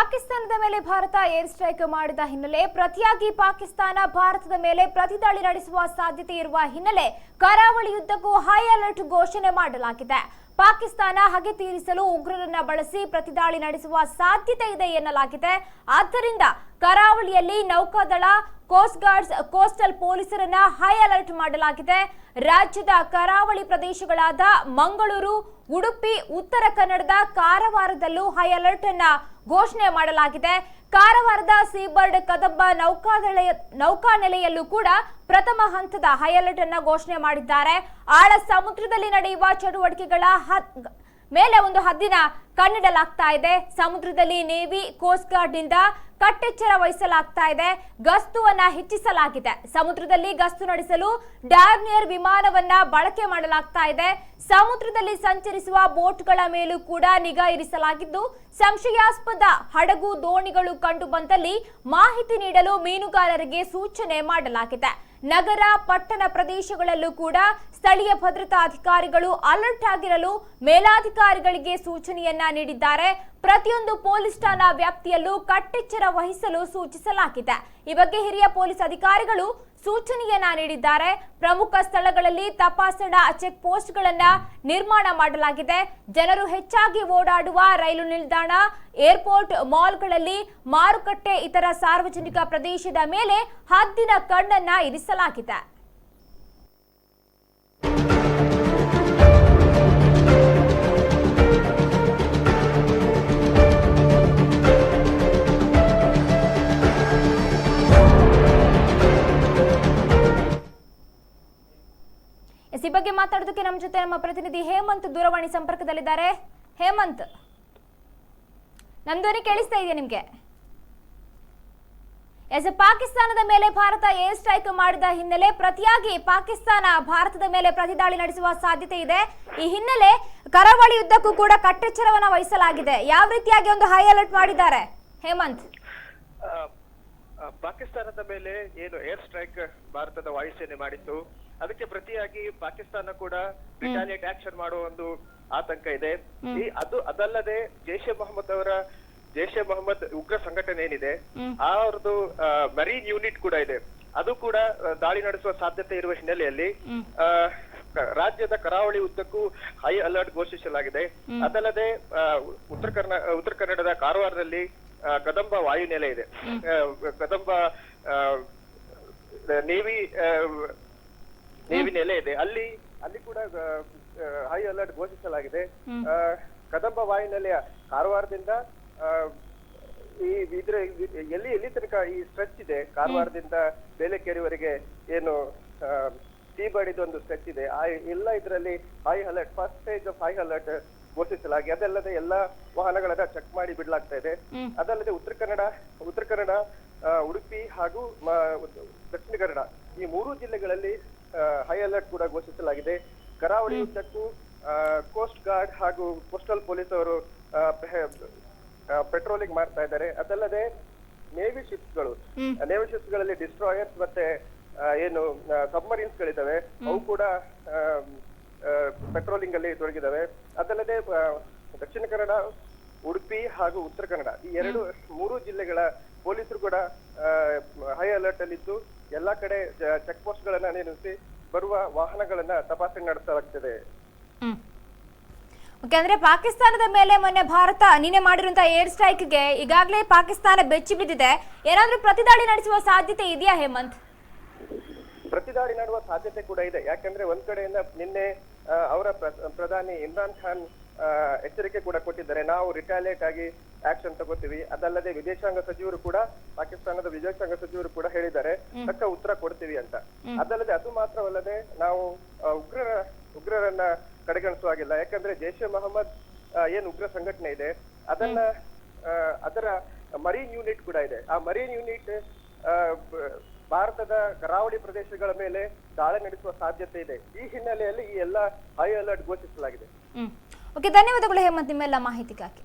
ಪಾಕಿಸ್ತಾನದ ಮೇಲೆ Bharat air strike ಮಾಡಿದ ಹಿನ್ನೆಲೆ, ಪ್ರತಿಯಾಗಿ ಪಾಕಿಸ್ತಾನ ಭಾರತದ ಮೇಲೆ ಪ್ರತಿದಾಳಿ ನಡೆಸುವ ಸಾಧ್ಯತೆ ಇರುವ ಹಿನ್ನೆಲೆ ಕರಾವಳಿಯುದ್ದಕ್ಕೂ ಹೈ ಅಲರ್ಟ್ ಘೋಷಣೆ ಮಾಡಲಾಗಿದೆ. ಪಾಕಿಸ್ತಾನ ಹಗೆ ತೀರಿಸಲು ಉಗ್ರರನ್ನ ಬಳಸಿ ಪ್ರತಿದಾಳಿ ನಡೆಸುವ ಸಾಧ್ಯತೆ ಇದೆ ಎನ್ನಲಾಗಿದೆ. ಆದ್ದರಿಂದ ಕರಾವಳಿಯಲ್ಲಿ ನೌಕಾದಳ ಕೋಸ್ಟ್ ಗಾರ್ಡ್ಸ್ ಕೋಸ್ಟಲ್ ಪೊಲೀಸರನ್ನ ಹೈ ಅಲರ್ಟ್ ಮಾಡಲಾಗಿದೆ. ರಾಜ್ಯದ ಕರಾವಳಿ ಪ್ರದೇಶಗಳಾದ ಮಂಗಳೂರು, ಉಡುಪಿ, ಉತ್ತರ ಕನ್ನಡದ ಕಾರವಾರದಲ್ಲೂ ಹೈ ಅಲರ್ಟ್ ಅನ್ನ ಘೋಷಣೆ ಮಾಡಲಾಗಿದೆ. ಕಾರವಾರದ ಸೀಬರ್ಡ್ ಕದಂಬ ನೌಕಾದಳ ನೌಕಾನೆಲೆಯಲ್ಲೂ ಕೂಡ ಪ್ರಥಮ ಹಂತದ ಹೈ ಅಲರ್ಟ್ ಅನ್ನ ಘೋಷಣೆ ಮಾಡಿದ್ದಾರೆ. ಆಳ ಸಮುದ್ರದಲ್ಲಿ ನಡೆಯುವ ಚಟುವಟಿಕೆಗಳ ಮೇಲೆ ಒಂದು ಹದ್ದಿನ ಕಣ್ಣಿಡಲಾಗ್ತಾ ಇದೆ. ಸಮುದ್ರದಲ್ಲಿ ನೇವಿ ಕೋಸ್ಟ್ ಗಾರ್ಡ್ನಿಂದ ಕಟ್ಟೆಚ್ಚರ ವಹಿಸಲಾಗ್ತಾ ಇದೆ. ಗಸ್ತುವನ್ನ ಹೆಚ್ಚಿಸಲಾಗಿದೆ. ಸಮುದ್ರದಲ್ಲಿ ಗಸ್ತು ನಡೆಸಲು ಡಾರ್ನಿಯರ್ ವಿಮಾನವನ್ನ ಬಳಕೆ ಮಾಡಲಾಗ್ತಾ ಇದೆ. ಸಮುದ್ರದಲ್ಲಿ ಸಂಚರಿಸುವ ಬೋಟ್ಗಳ ಮೇಲೂ ಕೂಡ ನಿಗಾ ಇರಿಸಲಾಗಿದ್ದು, ಸಂಶಯಾಸ್ಪದ ಹಡಗು ದೋಣಿಗಳು ಕಂಡು ಬಂದಲ್ಲಿ ಮಾಹಿತಿ ನೀಡಲು ಮೀನುಗಾರರಿಗೆ ಸೂಚನೆ ಮಾಡಲಾಗಿದೆ. ನಗರ ಪಟ್ಟಣ ಪ್ರದೇಶಗಳಲ್ಲೂ ಕೂಡ ಸ್ಥಳೀಯ ಭದ್ರತಾ ಅಧಿಕಾರಿಗಳು ಅಲರ್ಟ್ ಆಗಿರಲು ಮೇಲಾಧಿಕಾರಿಗಳಿಗೆ ಸೂಚನೆಯನ್ನ ನೀಡಿದ್ದಾರೆ. ಪ್ರತಿಯೊಂದು ಪೊಲೀಸ್ ಠಾಣಾ ವ್ಯಾಪ್ತಿಯಲ್ಲೂ ಕಟ್ಟೆಚ್ಚರ ವಹಿಸಲು ಸೂಚಿಸಲಾಗಿದೆ. ಈ ಬಗ್ಗೆ ಹಿರಿಯ ಪೊಲೀಸ್ ಅಧಿಕಾರಿಗಳು ಸೂಚನೆಯನ್ನ ನೀಡಿದ್ದಾರೆ. ಪ್ರಮುಖ ಸ್ಥಳಗಳಲ್ಲಿ ತಪಾಸಣಾ ಚೆಕ್ ಪೋಸ್ಟ್ಗಳನ್ನ ನಿರ್ಮಾಣ ಮಾಡಲಾಗಿದೆ. ಜನರು ಹೆಚ್ಚಾಗಿ ಓಡಾಡುವ ರೈಲು ನಿಲ್ದಾಣ, ಏರ್ಪೋರ್ಟ್ ಮಾಲ್ಗಳಲ್ಲಿ ಮಾರುಕಟ್ಟೆ, ಇತರ ಸಾರ್ವಜನಿಕ ಪ್ರದೇಶದ ಮೇಲೆ ಹದ್ದಿನ ಕಣ್ಣನ್ನ ಇರಿಸಲಾಗಿದೆ. ಮಾತಾಡೋದಕ್ಕೆ ನಮ್ಮ ಜೊತೆ ನಮ್ಮ ಪ್ರತಿನಿಧಿ ಹೇಮಂತ್ ದೂರವಾಣಿ ಸಂಪರ್ಕದಲ್ಲಿದ್ದಾರೆ. ಹೇಮಂತ್ ನಂದೋರಿ ಕೇಳಿಸ್ತಾ ಇದೆಯಾ ನಿಮ್ಗೆ? ಎಸ್ ಪಾಕಿಸ್ತಾನದ ಮೇಲೆ ಭಾರತ ಏರ್ ಸ್ಟ್ರೈಕ್ ಮಾಡಿದ ಹಿನ್ನೆಲೆ ಪ್ರತಿಯಾಗಿ ಪಾಕಿಸ್ತಾನ ಭಾರತದ ಮೇಲೆ ಪ್ರತಿದಾಳಿ ನಡೆಸುವ ಸಾಧ್ಯತೆ ಇದೆ. ಈ ಹಿನ್ನೆಲೆ ಕರಾವಳಿ ಯುದ್ಧಕ್ಕೂ ಕೂಡ ಕಟ್ಟೆಚ್ಚರವನ್ನ ವಹಿಸಲಾಗಿದೆ. ಯಾವ ರೀತಿಯಾಗಿ ಒಂದು ಹೈ ಅಲರ್ಟ್ ಮಾಡಿದ್ದಾರೆ? ಹೇಮಂತ್. ಪಾಕಿಸ್ತಾನದ ಮೇಲೆ ಏನು ಏರ್ ಸ್ಟ್ರೈಕ್ ಭಾರತದ ವಾಯುಸೇನೆ ಮಾಡಿತ್ತು? ಅದಕ್ಕೆ ಪ್ರತಿಯಾಗಿ ಪಾಕಿಸ್ತಾನ ಕೂಡ ರಿಟಾಲಿಯೇಟ್ ಆಕ್ಷನ್ ಮಾಡುವ ಒಂದು ಆತಂಕ ಇದೆ. ಈ ಅದು ಅದಲ್ಲದೆ ಜೈಷ್ ಎ ಮೊಹಮ್ಮದ್ ಅವರ ಜೈಷ್ ಎ ಮೊಹಮ್ಮದ್ ಉಗ್ರ ಸಂಘಟನೆ ಏನಿದೆ ಆ ಅವ್ರದ್ದು ಮರೀನ್ ಯೂನಿಟ್ ಕೂಡ ಇದೆ. ಅದು ಕೂಡ ದಾಳಿ ನಡೆಸುವ ಸಾಧ್ಯತೆ ಇರುವ ಹಿನ್ನೆಲೆಯಲ್ಲಿ ರಾಜ್ಯದ ಕರಾವಳಿ ಉದ್ದಕ್ಕೂ ಹೈ ಅಲರ್ಟ್ ಘೋಷಿಸಲಾಗಿದೆ. ಅದಲ್ಲದೆ ಉತ್ತರ ಕರ್ನಾ ಉತ್ತರ ಕನ್ನಡದ ಕಾರವಾರದಲ್ಲಿ ಕದಂಬ ವಾಯುನೆಲೆ ಇದೆ. ಕದಂಬ ನೇವಿ ನೇವಿ ನೆಲೆ ಇದೆ. ಅಲ್ಲಿ ಅಲ್ಲಿ ಕೂಡ ಹೈ ಅಲರ್ಟ್ ಘೋಷಿಸಲಾಗಿದೆ. ಕದಂಬ ವಾಯುನೆಲೆಯ ಕಾರವಾರದಿಂದ ಈ ಇದ್ರ ಎಲ್ಲಿ ಎಲ್ಲಿ ತನಕ ಈ ಸ್ಟ್ರೆಚ್ ಇದೆ ಕಾರವಾರದಿಂದ ಬೇಲೆಕೇರಿವರೆಗೆ ಏನು ಟೀ ಸೀಬರ್ಡ್ ಒಂದು ಸ್ಟ್ರೆಚ್ ಇದೆ. ಆ ಎಲ್ಲ ಇದರಲ್ಲಿ high alert first stage of high alert ಘೋಷಿಸಲಾಗಿ. ಅದಲ್ಲದೆ ಎಲ್ಲ ವಾಹನಗಳನ್ನ ಚೆಕ್ ಮಾಡಿ ಬಿಡಲಾಗ್ತಾ ಇದೆ. ಅದಲ್ಲದೆ ಉತ್ತರ ಕನ್ನಡ ಉತ್ತರ ಕನ್ನಡ ಉಡುಪಿ ಹಾಗೂ ದಕ್ಷಿಣ ಕನ್ನಡ ಈ ಮೂರು ಜಿಲ್ಲೆಗಳಲ್ಲಿ ಹೈ ಅಲರ್ಟ್ ಕೂಡ ಘೋಷಿಸಲಾಗಿದೆ. ಕರಾವಳಿ ಉದ್ದಕ್ಕೂ ಕೋಸ್ಟ್ ಗಾರ್ಡ್ ಹಾಗೂ ಕೋಸ್ಟಲ್ ಪೊಲೀಸ್ ಅವರು ಪೆಟ್ರೋಲಿಂಗ್ ಮಾಡ್ತಾ ಇದ್ದಾರೆ. ಅದಲ್ಲದೆ ನೇವಿ ಶಿಪ್ಸ್ಗಳು ನೇವಿ ಶಿಪ್ಸ್ಗಳಲ್ಲಿ ಡಿಸ್ಟ್ರಾಯರ್ಸ್ ಮತ್ತೆ ಏನು ಸಬ್ಮರೀನ್ಸ್ ಗಳಿದಾವೆ ಅವು ಕೂಡ ಪೆಟ್ರೋಲಿಂಗ್ ಅಲ್ಲಿ ತೊಡಗಿದಾವೆ ಅದಲ್ಲದೆ ದಕ್ಷಿಣ ಕನ್ನಡ ಉಡುಪಿ ಹಾಗೂ ಉತ್ತರ ಕನ್ನಡ ಈ ಎರಡು ಮೂರು ಜಿಲ್ಲೆಗಳ ಪೊಲೀಸರು ಕೂಡ ಹೈ ಅಲರ್ಟ್ ಅಲ್ಲಿ ಇದ್ದು ಎಲ್ಲಾ ಕಡೆ ಚೆಕ್ ಪೋಸ್ಟ್ ಗಳನ್ನ ನಿಲ್ಲಿಸಿ ಬರುವ ವಾಹನಗಳನ್ನ ತಪಾಸಣೆ ನಡೆಸಲಾಗ್ತದೆ. ಅಂದ್ರೆ ಪಾಕಿಸ್ತಾನದ ಮೇಲೆ ಮೊನ್ನೆ ಭಾರತ ನಿನ್ನೆ ಮಾಡಿರುವಂತಹ ಏರ್ ಸ್ಟ್ರೈಕ್ಗೆ ಈಗಾಗಲೇ ಪಾಕಿಸ್ತಾನ ಬೆಚ್ಚಿ ಬಿದ್ದಿದೆ. ಏನಾದ್ರೂ ಪ್ರತಿದಾಳಿ ನಡೆಸುವ ಸಾಧ್ಯತೆ ಇದೆಯಾ ಹೇಮಂತ್? ಪ್ರತಿದಾಳಿ ನಡುವ ಸಾಧ್ಯತೆ ಕೂಡ ಇದೆ. ಯಾಕಂದ್ರೆ ಒಂದ್ ಕಡೆಯಿಂದ ನಿನ್ನೆ ಅವರ ಪ್ರ- ಪ್ರಧಾನಿ ಇಮ್ರಾನ್ ಖಾನ್ ಎಚ್ಚರಿಕೆ ಕೂಡ ಕೊಟ್ಟಿದ್ದಾರೆ. ನಾವು ರಿಟಾಲಿಯೇಟ್ ಆಗಿ ಆಕ್ಷನ್ ತಗೋತೀವಿ. ಅದಲ್ಲದೆ ವಿದೇಶಾಂಗ ಸಚಿವರು ಕೂಡ ಪಾಕಿಸ್ತಾನದ ವಿದೇಶಾಂಗ ಸಚಿವರು ಕೂಡ ಹೇಳಿದ್ದಾರೆ. ತಕ್ಕ ಉತ್ತರ ಕೊಡ್ತೀವಿ ಅಂತ. ಅದಲ್ಲದೆ ಅದು ಮಾತ್ರವಲ್ಲದೆ ನಾವು ಉಗ್ರರ ಉಗ್ರರನ್ನ ಕಡೆಗಣಿಸುವಾಗಿಲ್ಲ ಯಾಕಂದ್ರೆ ಜೈಷ್ ಎ ಮೊಹಮ್ಮದ್ ಏನ್ ಉಗ್ರ ಸಂಘಟನೆ ಇದೆ ಅದನ್ನ ಅದರ ಮರೀನ್ ಯೂನಿಟ್ ಕೂಡ ಇದೆ. ಆ ಮರೀನ್ ಯೂನಿಟ್ ಭಾರತದ ಕರಾವಳಿ ಪ್ರದೇಶಗಳ ಮೇಲೆ ದಾಳಿ ನಡೆಸುವ ಸಾಧ್ಯತೆ ಇದೆ. ಈ ಹಿನ್ನೆಲೆಯಲ್ಲಿ ಈ ಎಲ್ಲ ಹೈ ಅಲರ್ಟ್ ಘೋಷಿಸಲಾಗಿದೆ. ಓಕೆ ಧನ್ಯವಾದಗಳು ಹೇಮಂತ್ ನಿಮ್ಮೆಲ್ಲ ಮಾಹಿತಿಗಾಗಿ.